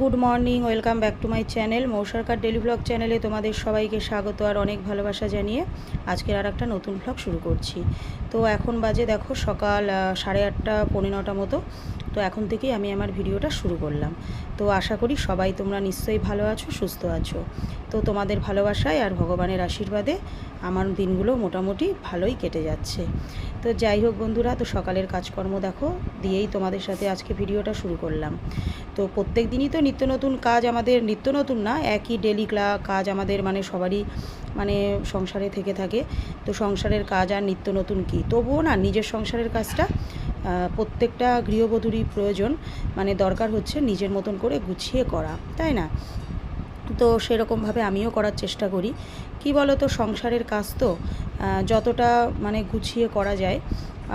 Good morning, welcome back to my channel Mou Sarkar daily vlog চ্যানেলে তোমাদের সবাইকে স্বাগত আর অনেক ভালোবাসা জানিয়ে আজকের আর একটা নতুন ভ্লগ শুরু করছি। তো এখন বাজে দেখো সকাল সাড়ে আটটা, পৌনে নটা মতো। তো এখন থেকেই আমি আমার ভিডিওটা শুরু করলাম। তো আশা করি সবাই তোমরা নিশ্চয়ই ভালো আছো, সুস্থ আছো। তো তোমাদের ভালোবাসায় আর ভগবানের আশীর্বাদে আমার দিনগুলো মোটামুটি ভালোই কেটে যাচ্ছে। তো যাই হোক বন্ধুরা, তো সকালের কাজকর্ম দেখো, দিয়েই তোমাদের সাথে আজকে ভিডিওটা শুরু করলাম। তো প্রত্যেক দিনই তো নিত্য নতুন কাজ আমাদের, নিত্য নতুন না, একই ডেলি ক্লা, কাজ আমাদের মানে সবারই মানে সংসারে থেকে থাকে। তো সংসারের কাজ আর নিত্য নতুন কী? তবুও না, নিজের সংসারের কাজটা প্রত্যেকটা গৃহবধূরই প্রয়োজন মানে দরকার হচ্ছে নিজের মতন করে গুছিয়ে করা, তাই না? তো সেরকমভাবে আমিও করার চেষ্টা করি। কি বলো তো সংসারের কাজ তো যতটা মানে গুছিয়ে করা যায়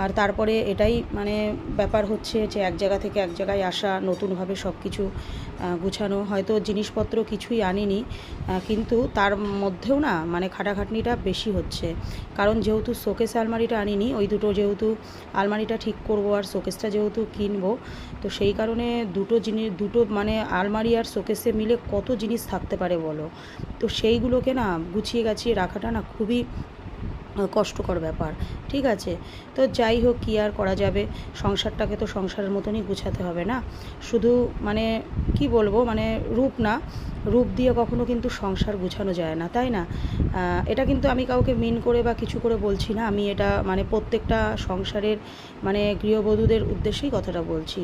আর তারপরে এটাই মানে ব্যাপার হচ্ছে যে এক জায়গা থেকে এক জায়গায় আসা, নতুনভাবে সব কিছু গুছানো। হয়তো জিনিসপত্র কিছুই আনিনি কিন্তু তার মধ্যেও না মানে খাটাখাটনিটা বেশি হচ্ছে। কারণ যেহেতু শোকেস আলমারিটা আনিনি, ওই দুটো যেহেতু আলমারিটা ঠিক করব আর শোকেসটা যেহেতু কিনবো, তো সেই কারণে দুটো জিনিস, দুটো মানে আলমারি আর শোকেসে মিলে কত জিনিস থাকতে পারে বলো? তো সেইগুলোকে না গুছিয়ে গাছিয়ে রাখাটা না খুবই কষ্টকর ব্যাপার, ঠিক আছে? তো যাই হোক, কী আর করা যাবে? সংসারটাকে তো সংসারের মতনই গুছাতে হবে না? শুধু মানে কি বলব মানে রূপ না, রূপ দিয়ে কখনো কিন্তু সংসার গুছানো যায় না, তাই না? এটা কিন্তু আমি কাউকে মিন করে বা কিছু করে বলছি না, আমি এটা মানে প্রত্যেকটা সংসারের মানে গৃহবধূদের উদ্দেশ্যেই কথাটা বলছি।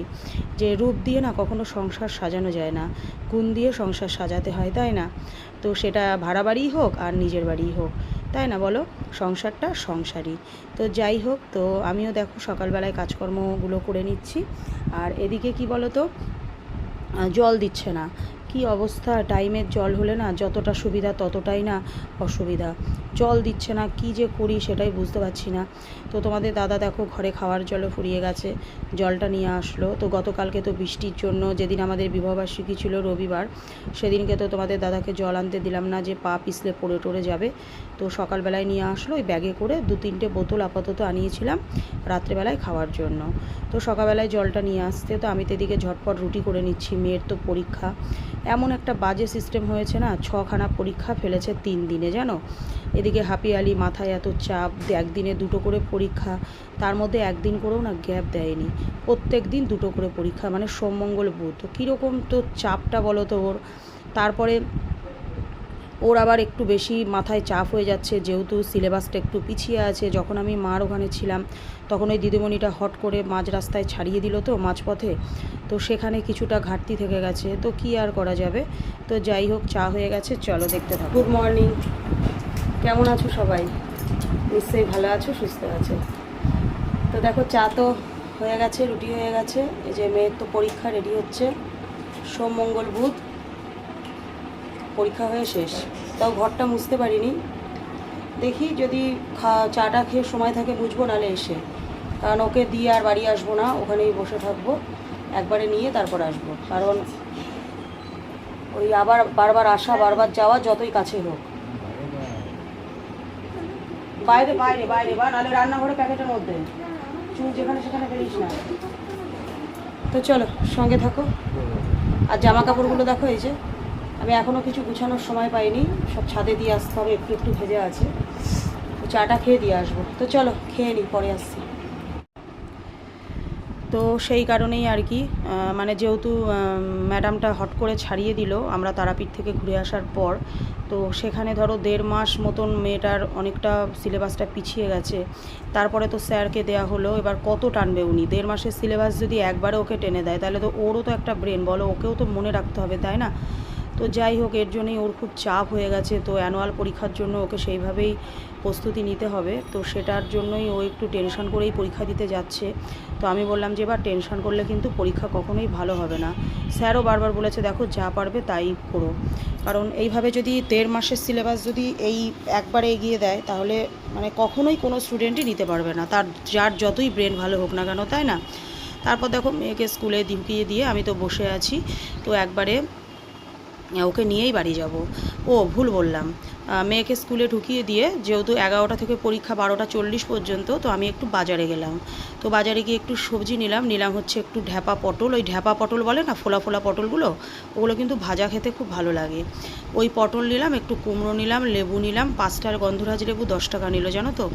যে রূপ দিয়ে না কখনো সংসার সাজানো যায় না, গুণ দিয়ে সংসার সাজাতে হয়, তাই না? তো সেটা ভাড়া বাড়িই হোক আর নিজের বাড়িই হোক, তাই না বলো? সংসারটা সংসারই। তো যাই হোক, তো আমিও দেখো সকালবেলায় কাজকর্মগুলো করে নিচ্ছি। আর এদিকে কি বলো তো জল দিচ্ছে না। কি অবস্থা? টাইমের জল হলে না যতটা সুবিধা ততটাই না অসুবিধা। জল দিচ্ছে না, কি যে করি সেটাই বুঝতে পারছি না। তো তোমাদের দাদা দেখো ঘরে খাওয়ার জলও ফুরিয়ে গেছে, জলটা নিয়ে আসলো। তো গতকালকে তো বৃষ্টির জন্য, যেদিন আমাদের বিবাহবার্ষিকী ছিল রবিবার, সেদিনকে তো তোমাদের দাদাকে জল আনতে দিলাম না যে পা পিছলে পড়ে টড়ে যাবে। তো সকালবেলায় নিয়ে আসলো, ওই ব্যাগে করে দু তিনটে বোতল আপাতত আনিয়েছিলাম রাত্রেবেলায় খাওয়ার জন্য। তো সকালবেলায় জলটা নিয়ে আসতে, তো আমি তো এদিকে ঝটপট রুটি করে নিচ্ছি, মেয়ের তো পরীক্ষা। এমন একটা বাজে সিস্টেম হয়েছে না, ছখানা পরীক্ষা ফেলেছে তিন দিনে, জানো? এদিকে হাপি আলি মাথায় এত চাপ একদিনে দুটো করে পরীক্ষা, তার মধ্যে একদিন করেও না গ্যাপ দেয়নি। প্রত্যেক দিন দুটো করে পরীক্ষা মানে সোম, মঙ্গল, বুধ। তো কীরকম তো চাপটা বলো তো ওর? তারপরে ওর আবার একটু বেশি মাথায় চাপ হয়ে যাচ্ছে যেহেতু সিলেবাসটা একটু পিছিয়ে আছে। যখন আমি মার ওখানে ছিলাম তখন ওই দিদিমণিটা হট করে মাঝ রাস্তায় ছাড়িয়ে দিল তো মাঝপথে। তো সেখানে কিছুটা ঘাটতি থেকে গেছে। তো কি আর করা যাবে? তো যাই হোক চা হয়ে গেছে চলো দেখতে থাকো। গুড মর্নিং কেমন আছো সবাই? নিশ্চয়ই ভালো আছো সুস্থ আছো? তো দেখো চা তো হয়ে গেছে রুটি হয়ে গেছে। এই যে মেয়ের তো পরীক্ষা রেডি হচ্ছে। সোম মঙ্গল বুধ। পরীক্ষা হয়ে শেষ। তাও ঘরটা মুছতে পারিনি। দেখি যদি খা, চাটা খেয়ে সময় থাকে বুঝব নাহলে এসে। কারণ ওকে দিয়ে আর বাড়ি আসব না, ওখানেই বসে থাকব। একবারে নিয়ে তারপর আসব। কারণ ওই আবার বারবার আসা, বারবার যাওয়া যতই কাছে হোক। বাইরে বাইরে বাইরে বা, নাহলে রান্নাঘরে প্যাকেটের মধ্যে। চুল যেখানে সেখানে ফেলিস না। তো চলো, সঙ্গে থাকো। আর জামা কাপড়গুলো দেখো, এই যে। আমি এখনও কিছু গুছানোর সময় পাইনি। সব ছাদে দিয়ে আসতে হবে, একটু একটু ভেজে আছে। চাটা খেয়ে দিয়ে আসব। তো চলো, খেয়ে নিই পরে আসছি। তো সেই কারণেই আর কি মানে যেহেতু ম্যাডামটা হট করে ছাড়িয়ে দিল, আমরা তারাপীঠ থেকে ঘুরে আসার পর, তো সেখানে ধরো দেড় মাস মতন মেয়েটার অনেকটা সিলেবাসটা পিছিয়ে গেছে। তারপরে তো স্যারকে দেয়া হলো, এবার কত টানবে উনি? দেড় মাসের সিলেবাস যদি একবারে ওকে টেনে দেয়, তাহলে তো ওরও তো একটা ব্রেন, বলো, ওকেও তো মনে রাখতে হবে, তাই না? তো যাই হোক, এর জন্যই ওর খুব চাপ হয়ে গেছে। তো অ্যানুয়াল পরীক্ষার জন্য ওকে সেইভাবেই প্রস্তুতি নিতে হবে। তো সেটার জন্যই ও একটু টেনশন করেই পরীক্ষা দিতে যাচ্ছে। তো আমি বললাম যে, এবার টেনশন করলে কিন্তু পরীক্ষা কখনোই ভালো হবে না। স্যারও বারবার বলেছে, দেখো, যা পারবে তাই করো। কারণ এইভাবে যদি দেড় মাসের সিলেবাস যদি এই একবারে এগিয়ে দেয়, তাহলে মানে কখনোই কোনো স্টুডেন্টই নিতে পারবে না। তার, যার যতই ব্রেন ভালো হোক না কেন, তাই না? তারপর দেখো, মেয়েকে স্কুলে ঢুকিয়ে দিয়ে আমি তো বসে আছি। তো একবারে ওকে নিয়েই বাড়ি যাব। ও ভুল বললাম। মেয়েকে স্কুলে ঢুকিয়ে দিয়ে যেহেতু এগারোটা থেকে পরীক্ষা বারোটা চল্লিশ পর্যন্ত, তো আমি একটু বাজারে গেলাম। তো বাজারে গিয়ে একটু সবজি নিলাম নিলাম হচ্ছে একটু ঢ্যাপা পটল। ওই ঢ্যাপা পটল বলে না, ফোলা ফোলা পটলগুলো, ওগুলো কিন্তু ভাজা খেতে খুব ভালো লাগে। ওই পটল নিলাম, একটু কুমড়ো নিলাম, লেবু নিলাম, পাঁচটার গন্ধরাজ লেবু দশ টাকা নিল, জানো তো?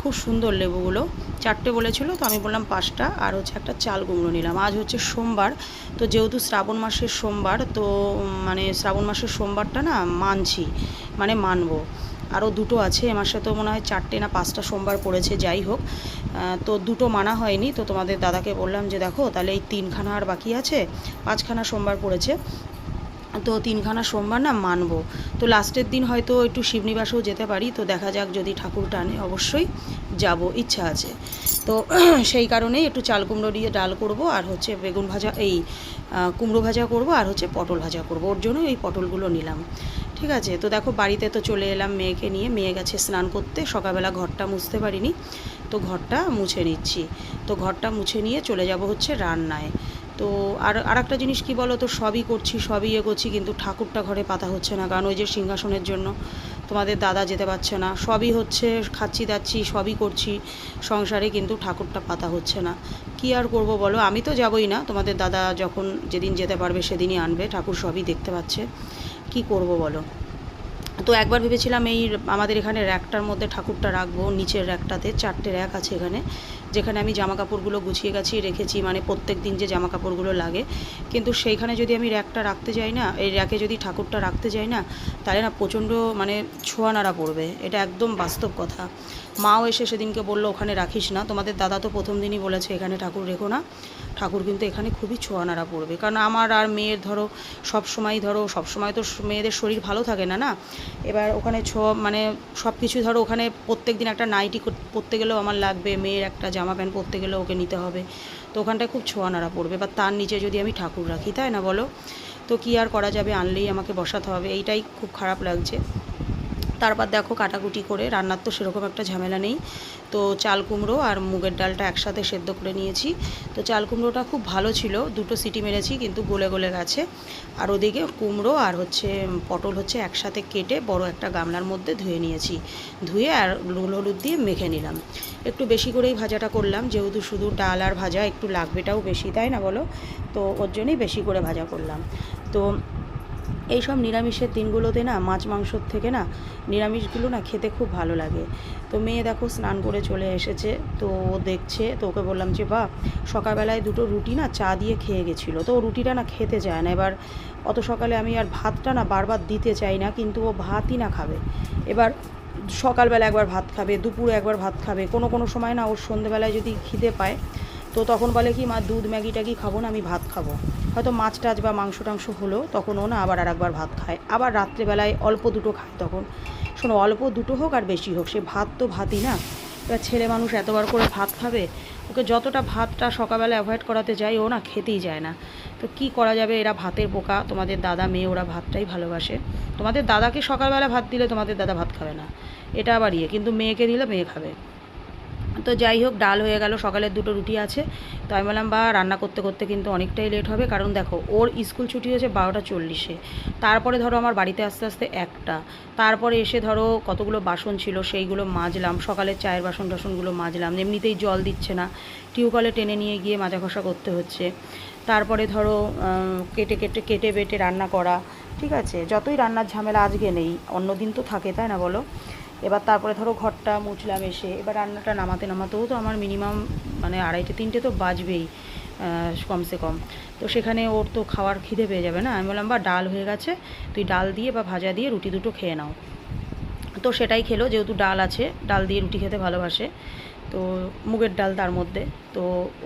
খুব সুন্দর লেবুগুলো। চারটে বলেছিল, তো আমি বললাম পাঁচটা, আর হচ্ছে একটা চাল কুমড়ো নিলাম। আজ হচ্ছে সোমবার, তো যেহেতু শ্রাবণ মাসের সোমবার, তো মানে শ্রাবণ মাসের সোমবারটা না মানছি। মানে মানব। আরও দুটো আছে মাসে তো মনে হয় চারটে না পাঁচটা সোমবার পড়েছে, যাই হোক। তো দুটো মানা হয়নি, তো তোমাদের দাদাকে বললাম যে দেখো, তাহলে এই তিনখানা আর বাকি আছে, পাঁচখানা সোমবার পড়েছে। তো তিনখানা সোমবার না মানব। তো লাস্টের দিন হয়তো একটু শিবনিবাসেও যেতে পারি, তো দেখা যাক যদি ঠাকুর টানে অবশ্যই যাব, ইচ্ছা আছে। তো সেই কারণেই একটু চাল কুমড়ো দিয়ে ডাল করব, আর হচ্ছে বেগুন ভাজা, এই কুমড়ো ভাজা করব, আর হচ্ছে পটল ভাজা করব। ওর জন্য এই পটলগুলো নিলাম। ঠিক আছে? তো দেখো বাড়িতে তো চলে এলাম মেয়েকে নিয়ে। মেয়ে গেছে স্নান করতে। সকালবেলা ঘরটা মুছতে পারিনি। তো ঘরটা মুছে নিচ্ছি। তো ঘরটা মুছে নিয়ে চলে যাব হচ্ছে রান্নায়। তো আর আর একটা জিনিস কি বলো তো? সবই করছি, সবই ইয়ে করছি, কিন্তু ঠাকুরটা ঘরে পাতা হচ্ছে না। কারণ ওই যে সিংহাসনের জন্য তোমাদের দাদা যেতে পারছে না। সবই হচ্ছে খাচ্ছি দাচ্ছি, সবই করছি। সংসারে কিন্তু ঠাকুরটা পাতা হচ্ছে না। কি আর করব বলো? আমি তো যাবই না। তোমাদের দাদা যখন যেদিন যেতে পারবে সেদিনই আনবে। ঠাকুর সবই দেখতে পাচ্ছে। কি করব বলো? তো একবার ভেবেছিলাম এই আমাদের এখানে র্যাকটার মধ্যে ঠাকুরটা রাখব, নিচের র্যাকটাতে চারটে র্যাক আছে এখানে। যেখানে আমি জামা কাপড়গুলো গুছিয়ে গাছিয়ে রেখেছি মানে প্রত্যেক দিন যে জামা কাপড়গুলো লাগে। কিন্তু সেইখানে যদি আমি র্যাকটা রাখতে যাই না, এই র্যাকে যদি ঠাকুরটা রাখতে যাই না, তাহলে না প্রচণ্ড মানে ছোঁয়া নাড়া পড়বে। এটা একদম বাস্তব কথা। মাও এসে সেদিনকে বলল, ওখানে রাখিস না। তোমাদের দাদা তো প্রথম দিনই বলেছে, এখানে ঠাকুর রেখো না। ঠাকুর কিন্তু এখানে খুবই ছোঁয়া নাড়া পড়বে। কারণ আমার আর মেয়ের ধরো, সব সময় ধরো, সব সময় তো মেয়েদের শরীর ভালো থাকে না না? এবার ওখানে ছ মানে সব কিছু ধরো, ওখানে প্রত্যেক দিন একটা নাইটি কর- পরতে গেলেও আমার লাগবে, মেয়ের একটা জামা প্যান্ট পরতে গেলে ওকে নিতে হবে। তো ওখানটায় খুব ছোঁয়া নাড়া পড়বে। বা তার নিচে যদি আমি ঠাকুর রাখি, তাই না বলো? তো কি আর করা যাবে? আনলেই আমাকে বসাতে হবে। এইটাই খুব খারাপ লাগছে। তারপর দেখো কাটাকুটি করে, রান্নার তো সেরকম একটা ঝামেলা নেই। তো চাল কুমড়ো আর মুগের ডালটা একসাথে সেদ্ধ করে নিয়েছি। তো চাল কুমড়োটা খুব ভালো ছিল, দুটো সিটি মেরেছি কিন্তু গলে গলে গেছে। আর ওদিকে কুমড়ো আর হচ্ছে পটল হচ্ছে একসাথে কেটে বড় একটা গামলার মধ্যে ধুয়ে নিয়েছি। ধুয়ে আর নুন হলুদ দিয়ে মেখে নিলাম। একটু বেশি করেই ভাজাটা করলাম, যেহেতু শুধু ডাল আর ভাজা একটু লাগবেটাও বেশি, তাই না বলো? তো ওর জন্যই বেশি করে ভাজা করলাম। তো এই সব নিরামিষের দিনগুলোতে না, মাছ মাংসর থেকে না, নিরামিষগুলো না খেতে খুব ভালো লাগে। তো মেয়ে দেখো স্নান করে চলে এসেছে, তো ও দেখছে, তো ওকে বললাম যে বা সকালবেলায় দুটো রুটি না চা দিয়ে খেয়ে গেছিল। তো ও রুটিটা না খেতে চায় না। এবার অত সকালে আমি আর ভাতটা না বারবার দিতে চাই না, কিন্তু ও ভাতই না খাবে। এবার সকালবেলা একবার ভাত খাবে, দুপুরে একবার ভাত খাবে, কোনো কোনো সময় না ওর সন্ধেবেলায় যদি খিদে পায় তো তখন বলে কি, মা, দুধ ম্যাগি ট্যাগি খাব না, আমি ভাত খাব। হয়তো মাছ টাছ বা মাংস টাংস হলো তখন ও না, আবার আর একবার ভাত খায়। আবার রাত্রেবেলায় অল্প দুটো খায় তখন। শোনো, অল্প দুটো হোক আর বেশি হোক, সে ভাত তো ভাতই না। এবার ছেলে মানুষ এতবার করে ভাত খাবে, ওকে যতটা ভাতটা সকালবেলা অ্যাভয়েড করাতে যাই ও না খেতেই যায় না। তো কি করা যাবে? এরা ভাতের পোকা, তোমাদের দাদা মেয়ে, ওরা ভাতটাই ভালোবাসে। তোমাদের দাদাকে সকালবেলা ভাত দিলে তোমাদের দাদা ভাত খাবে না। এটা আবার ইয়ে কিন্তু মেয়েকে দিলে মেয়ে খাবে। তো যাই হোক, ডাল হয়ে গেল, সকালের দুটো রুটি আছে। তো আমি বললাম বা রান্না করতে করতে কিন্তু অনেকটাই লেট হবে। কারণ দেখো, ওর স্কুল ছুটি হয়েছে বারোটা চল্লিশে। তারপরে ধরো আমার বাড়িতে আস্তে আস্তে একটা। তারপরে এসে ধরো কতগুলো বাসন ছিল, সেইগুলো মাজলাম। সকালের চায়ের বাসন টাসনগুলো মাজলাম। এমনিতেই জল দিচ্ছে না। টিউবওয়েলে টেনে নিয়ে গিয়ে মাজা ঘষা করতে হচ্ছে। তারপরে ধরো কেটে কেটে কেটে বেটে রান্না করা। ঠিক আছে? যতই রান্নার ঝামেলা আজকে নেই অন্য দিন তো থাকে, তাই না বলো? এবার তারপরে ধরো ঘরটা মুছলাম এসে, এবার রান্নাটা নামাতে নামাতেও তো আমার মিনিমাম মানে আড়াইটে তিনটে তো বাজবেই কমসে কম। তো সেখানে ওর তো খাওয়ার খিদে পেয়ে যাবে না। আমি বললাম বা ডাল হয়ে গেছে, তুই ডাল দিয়ে বা ভাজা দিয়ে রুটি দুটো খেয়ে নাও। তো সেটাই খেলো, যেহেতু ডাল আছে, ডাল দিয়ে রুটি খেতে ভালোবাসে। তো মুগের ডাল তার মধ্যে। তো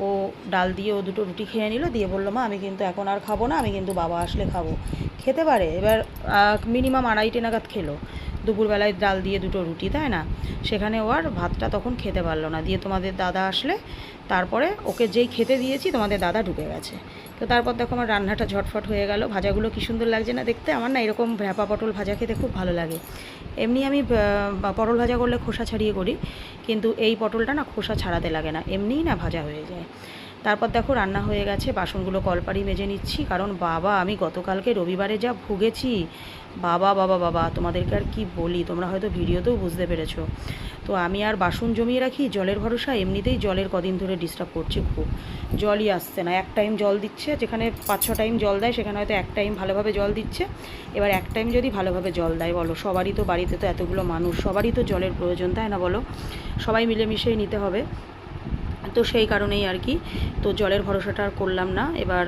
ও ডাল দিয়ে ও দুটো রুটি খেয়ে নিল, দিয়ে বলল, মা, আমি কিন্তু এখন আর খাব না, আমি কিন্তু বাবা আসলে খাব। খেতে পারে, এবার মিনিমাম আড়াইটে নাগাদ খেলো। দুপুরবেলায় ডাল দিয়ে দুটো রুটি, তাই না? সেখানে ও আর ভাতটা তখন খেতে পারল না। দিয়ে তোমাদের দাদা আসলে তারপরে ওকে যেই খেতে দিয়েছি তোমাদের দাদা ঢুকে গেছে। তো তারপর দেখো আমার রান্নাটা ঝটফট হয়ে গেল। ভাজাগুলো কি সুন্দর লাগছে না দেখতে? আমার না এরকম ভ্যাপা পটল ভাজা খেতে খুব ভালো লাগে। এমনি আমি পটল ভাজা করলে খোসা ছাড়িয়ে করি। কিন্তু এই পটলটা না খোসা ছাড়াতে লাগে না। এমনিই না ভাজা হয়ে যায়। তারপর দেখো রান্না হয়ে গেছে, বাসনগুলো কলপাড়ি মেজে নিচ্ছি। কারণ বাবা, আমি গতকালকে রবিবারে যা ভুগেছি, বাবা বাবা বাবা, তোমাদেরকে আর কি বলি? তোমরা হয়তো ভিডিওতেও বুঝতে পেরেছ। তো আমি আর বাসন জমিয়ে রাখি, জলের ভরসা, এমনিতেই জলের কদিন ধরে ডিস্টার্ব করছে খুব। জলই আসছে না, এক টাইম জল দিচ্ছে, যেখানে পাঁচ ছ টাইম জল দেয়, সেখানে হয়তো এক টাইম ভালোভাবে জল দিচ্ছে। এবার এক টাইম যদি ভালোভাবে জল দেয়, বলো, সবারই তো বাড়িতে তো এতগুলো মানুষ, সবারই তো জলের প্রয়োজন, তাই না বলো? সবাই মিলেমিশেই নিতে হবে। তো সেই কারণেই আর কি। তো জলের ভরসাটা আর করলাম না। এবার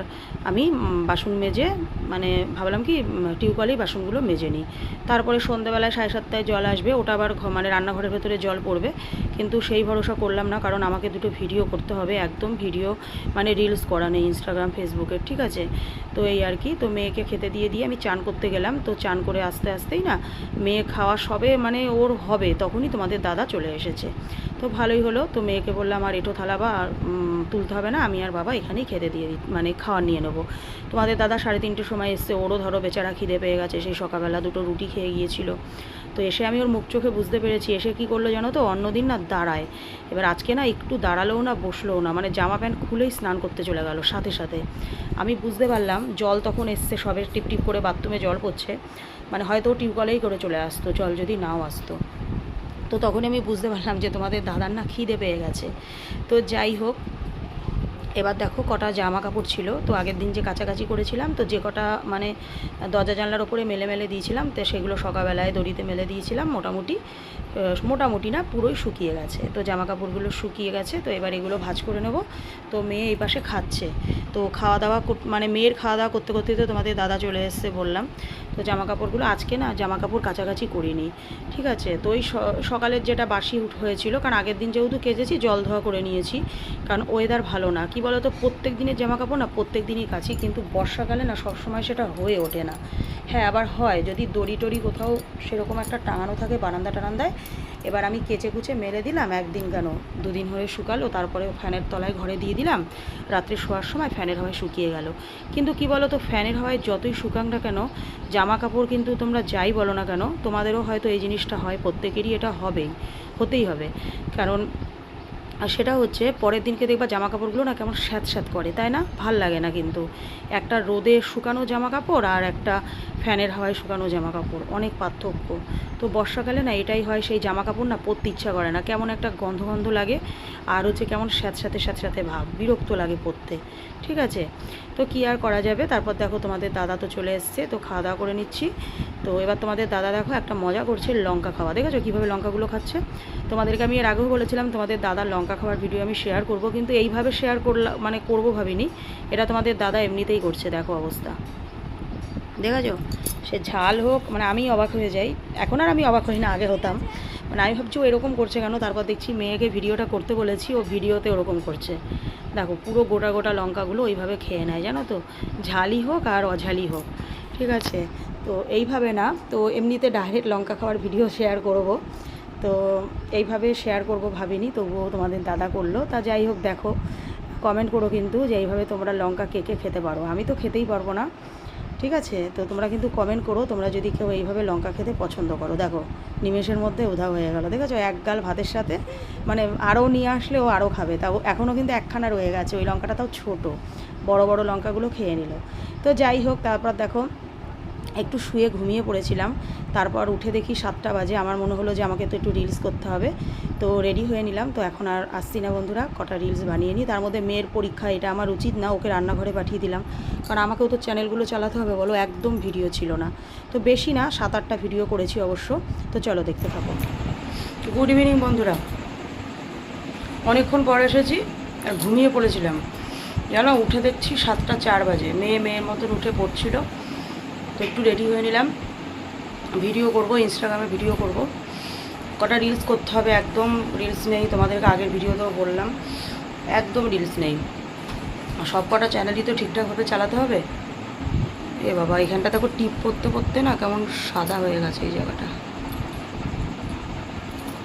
আমি বাসন মেজে মানে ভাবলাম কি টিউবওয়েলেই বাসনগুলো মেজে নিই। তারপরে সন্ধ্যেবেলায় সাড়ে সাতটায় জল আসবে, ওটা আবার মানে রান্নাঘরের ভেতরে জল পড়বে। কিন্তু সেই ভরসা করলাম না, কারণ আমাকে দুটো ভিডিও করতে হবে, একদম ভিডিও মানে রিলস করা নেই ইনস্টাগ্রাম ফেসবুকের ঠিক আছে? তো এই আর কি, তো মেয়েকে খেতে দিয়ে দিয়ে আমি চান করতে গেলাম। তো চান করে আস্তে, আস্তেই না, মেয়ে খাওয়া সবে মানে ওর হবে, তখনই তোমাদের দাদা চলে এসেছে। তো ভালোই হলো। তো মেয়েকে বললাম আর এটো থালা বা আর, তুলতে হবে না আমি আর বাবা এখানেই খেতে দিয়ে দিই মানে খাওয়ার নিয়ে নেব। তোমাদের দাদা সাড়ে তিনটের সময় এসছে ওরও ধরো বেচারা খিদে পেয়ে গেছে সেই সকালবেলা দুটো রুটি খেয়ে গিয়েছিল। তো এসে আমি ওর মুখ চোখে বুঝতে পেরেছি এসে কি করল জানো তো অন্যদিন না দাঁড়ায়। এবার আজকে না একটু দাঁড়ালেও না বসলেও না মানে জামা প্যান্ট খুলেই স্নান করতে চলে গেল সাথে সাথে। আমি বুঝতে পারলাম জল তখন এসছে সবে টিপ টিপ করে বাথরুমে জল পড়ছে মানে হয়তো ও টিউবওয়েলেই করে চলে আসতো জল যদি নাও আসতো। তো তখনই আমি বুঝতে পারলাম যে তোমাদের দাদার না খিদে পেয়ে গেছে। তো যাই হোক, এবার দেখো কটা জামা কাপড় ছিল। তো আগের দিন যে কাছাকাছি করেছিলাম, তো যে কটা মানে দরজা জানলার ওপরে মেলে মেলে দিয়েছিলাম, তো সেগুলো সকালবেলায় দড়িতে মেলে দিয়েছিলাম। মোটামুটি মোটামুটি না পুরোই শুকিয়ে গেছে। তো জামা কাপড়গুলো শুকিয়ে গেছে, তো এবার এগুলো ভাজ করে নেব। তো মেয়ে এই পাশে খাচ্ছে। তো খাওয়া দাওয়া মানে মেয়ের খাওয়া দাওয়া করতে করতে তো তোমাদের দাদা চলে এসছে বললাম। তো জামা কাপড়গুলো আজকে না জামা কাপড় কাছাকাছি করিনি, ঠিক আছে? তো ওই সকালের যেটা বাসি উঠ হয়েছিল, কারণ আগের দিন যেহেতু কেজেছি, জল ধোয়া করে নিয়েছি, কারণ ওয়েদার ভালো না। কি বলো তো প্রত্যেক দিনের জামা কাপড় না প্রত্যেক দিনই কাছি, কিন্তু বর্ষাকালে না সবসময় সেটা হয়ে ওঠে না। হ্যাঁ আবার হয়, যদি দড়ি টড়ি কোথাও সেরকম একটা টাঙানো থাকে বারান্দা টারান্দায় এবার আমি কেচে কুচে মেলে দিলাম একদিন কেন? দুদিন হয়ে শুকালো তারপরে ফ্যানের তলায় ঘরে দিয়ে দিলাম। রাত্রে শোয়ার সময় ফ্যানের হাওয়ায় শুকিয়ে গেল। কিন্তু কি বলো তো ফ্যানের হাওয়ায় যতই শুকাক না কেন জামা কাপড় কিন্তু তোমরা যাই বলো না কেন, তোমাদেরও হয়তো এই জিনিসটা হয়, প্রত্যেকেরই এটা হবেই, হতেই হবে। কারণ, আর সেটা হচ্ছে পরের দিনকে দেখবা জামা কাপড়গুলো না কেমন স্যাঁত স্যাঁত করে, তাই না? ভালো লাগে না কিন্তু। একটা রোদে শুকানো জামা কাপড় আর একটা ফ্যানের হাওয়ায় শুকানো জামা কাপড় অনেক পার্থক্য। তো বর্ষাকালে না এটাই হয় সেই জামা কাপড় না পরতে ইচ্ছা করে না। কেমন একটা গন্ধ গন্ধ লাগে আর হচ্ছে কেমন স্যাঁত স্যাঁতে স্যাঁত স্যাঁতে ভাব, বিরক্ত লাগে পরতে। ঠিক আছে? তো কি আর করা যাবে? তারপর দেখো তোমাদের দাদা তো চলে এসছে, তো খাওয়া দাওয়া করে নিচ্ছি। তো এবার তোমাদের দাদা দেখো একটা মজা করছে লঙ্কা খাওয়া। দেখেছ কীভাবে লঙ্কাগুলো খাচ্ছে? তোমাদেরকে আমি এর আগেও বলেছিলাম তোমাদের দাদা লঙ্কা খাওয়ার ভিডিও আমি শেয়ার করব, কিন্তু এইভাবে শেয়ার করলাম মানে করব ভাবিনি। এটা তোমাদের দাদা এমনিতেই করছে, দেখো অবস্থা। দেখেছ? সে ঝাল হোক মানে আমি অবাক হয়ে যাই। এখন আর আমি অবাক হই না, আগে হতাম। মানে আমি ভাবছি ও এরকম করছে কেন? তারপর দেখছি মেয়েকে ভিডিওটা করতে বলেছি, ও ভিডিওতে ওরকম করছে। দেখো, পুরো গোটা গোটা লঙ্কাগুলো ওইভাবে খেয়ে নেয়, জানো তো? ঝালই হোক আর অঝালই হোক, ঠিক আছে? তো এইভাবে না, তো এমনিতে ডাইরেক্ট লঙ্কা খাওয়ার ভিডিও শেয়ার করব। তো এইভাবে শেয়ার করব ভাবিনি, তবুও তোমাদের দাদা করল। তা যাই হোক, দেখো। কমেন্ট করো কিন্তু যে এইভাবে তোমরা লঙ্কা কে কে খেতে পারো। আমি তো খেতেই পারব না। ঠিক আছে? তো তোমরা কিন্তু কমেন্ট করো, তোমরা যদি কেউ এইভাবে লঙ্কা খেতে পছন্দ করো। দেখো, নিমেষের মধ্যে উধাও হয়ে গেল দেখেছ এক গাল ভাতের সাথে মানে আরও নিয়ে আসলে ও আরও খাবে। তাও এখনও কিন্তু একখানা রয়ে গেছে, ওই লঙ্কাটা তাও ছোটো। বড় বড় লঙ্কাগুলো খেয়ে নিল। তো যাই হোক, তারপর দেখো একটু শুয়ে ঘুমিয়ে পড়েছিলাম। তারপর উঠে দেখি সাতটা বাজে। আমার মনে হলো যে আমাকে তো একটু রিলস করতে হবে। তো রেডি হয়ে নিলাম। তো এখন আর আসছি না বন্ধুরা। কটা রিলস বানিয়ে নিই। তার মধ্যে মেয়ের পরীক্ষা, এটা আমার উচিত না। ওকে রান্নাঘরে পাঠিয়ে দিলাম। কারণ আমাকেও তো চ্যানেলগুলো চালাতে হবে বলো। একদম ভিডিও ছিল না। তো বেশি না সাত আটটা ভিডিও করেছি অবশ্য। তো চলো দেখতে থাকো। গুড ইভিনিং বন্ধুরা। অনেকক্ষণ পর এসেছি আর ঘুমিয়ে পড়েছিলাম। জানো, উঠে দেখছি সাতটা চার বাজে। মেয়ে মেয়ের মতন উঠে পড়ছিল। তো একটু রেডি হয়ে নিলাম। ভিডিও করব ইনস্টাগ্রামে ভিডিও করব। কটা রিলস করতে হবে একদম রিলস নেই, তোমাদেরকে আগের ভিডিওতেও বললাম। একদম রিলস নেই। সব কটা চ্যানেলই তো ঠিকঠাকভাবে চালাতে হবে? এ বাবা, এখানটা দেখো টিপ করতে করতে না কেমন সাদা হয়ে গেছে এই জায়গাটা।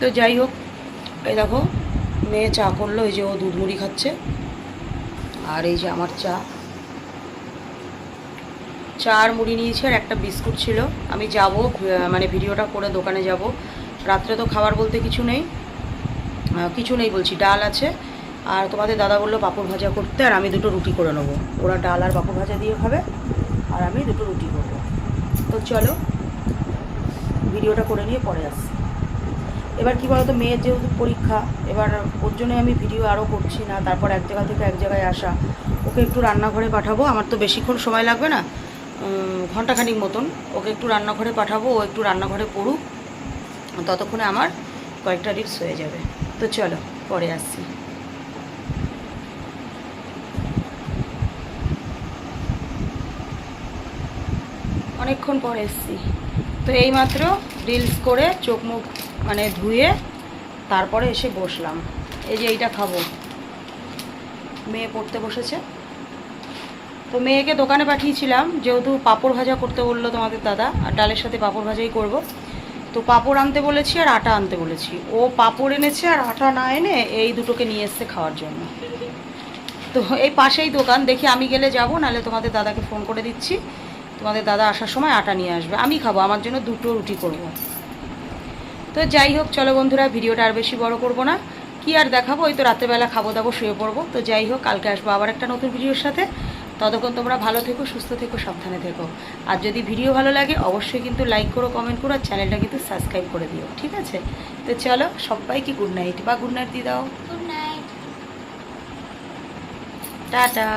তো যাই হোক, এই দেখো, মেয়ে চা করল, এই যে ও দুধ মুড়ি খাচ্ছে। আর এই যে আমার চা। চা আর মুড়ি নিয়েছি আর একটা বিস্কুট ছিল। আমি যাব মানে ভিডিওটা করে দোকানে যাব। রাত্রে তো খাবার বলতে কিছু নেই। কিছু নেই বলছি, ডাল আছে। আর তোমাদের দাদা বলল পাঁপড় ভাজা করতে, আর আমি দুটো রুটি করে নেব। ওরা ডাল আর পাঁপড় ভাজা দিয়ে খাবে, আর আমি দুটো রুটি করব। তো চলো, ভিডিওটা করে নিয়ে পরে আসছি। এবার কী বলতো, মেয়ের যেহেতু পরীক্ষা, এবার ওর জন্য আমি ভিডিও আরও করছি না। তারপর এক জায়গা থেকে এক জায়গায় আসা। ওকে একটু রান্নাঘরে পাঠাবো, আমার তো বেশিক্ষণ সময় লাগবে না। ঘন্টাখানিক মতন। ওকে একটু রান্নাঘরে পাঠাবো, ও একটু রান্নাঘরে পড়ুক। ততক্ষণে আমার কয়েকটা রিলস হয়ে যাবে। তো চলো, পরে আসছি। অনেকক্ষণ পরে এসছি। তো এইমাত্র রিলস করে চোখ মুখ মানে ধুয়ে তারপরে এসে বসলাম। এই যে এইটা খাব। মেয়ে পড়তে বসেছে। তো মেয়েকে দোকানে পাঠিয়েছিলাম, যেহেতু পাঁপড় ভাজা করতে বলল তোমাদের দাদা, আর ডালের সাথে পাঁপড় ভাজাই করব। তো পাঁপড় আনতে বলেছি আর আটা আনতে বলেছি। ও পাঁপড় এনেছে আর আটা না এনে এই দুটোকে নিয়ে এসছে খাওয়ার জন্য। তো এই পাশেই দোকান, দেখি আমি গেলে যাব, নাহলে তোমাদের দাদাকে ফোন করে দিচ্ছি। তোমাদের দাদা আসার সময় আটা নিয়ে আসবে। আমি খাব, আমার জন্য দুটো রুটি করব। তো যাই হোক, চলো বন্ধুরা, ভিডিওটা আর বেশি বড় করব না। কি আর দেখাবো? ওই তো রাত্রেবেলা খাব দাবো, শুয়ে পড়ব। তো যাই হোক, কালকে আসব আবার একটা নতুন ভিডিওর সাথে। ততক্ষণ তোমরা ভালো থেকো সুস্থ থেকো সাবধানে থেকো। আর যদি ভিডিও ভালো লাগে অবশ্যই কিন্তু লাইক করো কমেন্ট করো আর চ্যানেলটা কিন্তু সাবস্ক্রাইব করে দিও ঠিক আছে? তো চলো সবাইকে গুড নাইট বা গুড নাইট দিয়ে দাও। Good night tata.